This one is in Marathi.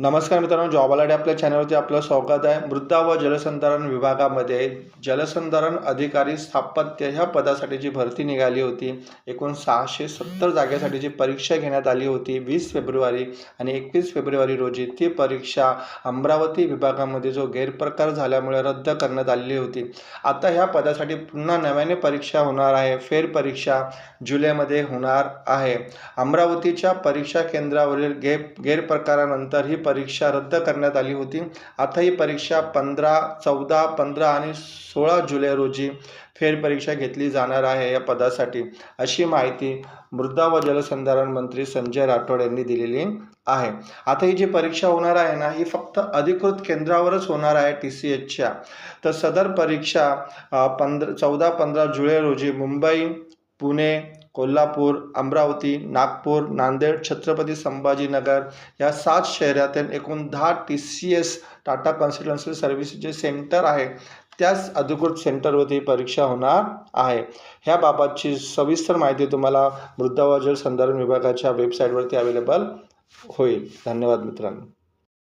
नमस्कार मित्रांनो जॉब अलर्ट आपल्या चॅनलवरती आपलं स्वागत आहे. मृदा व जलसंधारण विभागामध्ये जलसंधारण अधिकारी स्थापत्य ह्या पदासाठीची भरती निघाली होती एकूण सहाशे सत्तर जागेसाठीची परीक्षा घेण्यात आली होती वीस फेब्रुवारी आणि एकवीस फेब्रुवारी रोजी ती परीक्षा अमरावती विभागामध्ये जो गैरप्रकार झाल्यामुळे रद्द करण्यात आलेली होती. आता ह्या पदासाठी पुन्हा नव्याने परीक्षा होणार आहे. फेरपरीक्षा जुलैमध्ये होणार आहे. अमरावतीच्या परीक्षा केंद्रावरील गे गैरप्रकारानंतर ही परीक्षा रद्द करण्यात आली होती. आता ही परीक्षा पंधरा चौदा पंधरा आणि सोळा जुलै रोजी फेरपरीक्षा घेतली जाणार आहे या पदासाठी अशी माहिती मृदा व जलसंधारण मंत्री संजय राठोड यांनी दिलेली आहे. आता ही जी परीक्षा होणार आहे ना ही फक्त अधिकृत केंद्रावरच होणार आहे टी सी एचच्या. तर सदर परीक्षा पंधरा चौदा पंधरा जुलै रोजी मुंबई पुणे कोल्हापूर अमरावती नागपूर नांदेड छत्रपती संभाजीनगर या सात शहरातील एकूण दहा T C S Tata consultancy सर्व्हिसेसचे centre आहे. त्याच अधिकृत सेंटरवरती परीक्षा होणार आहे. ह्याबाबतची सविस्तर माहिती तुम्हाला मृदा जल संधारण विभागाच्या वेबसाईटवरती अवेलेबल होईल. धन्यवाद मित्रांनो.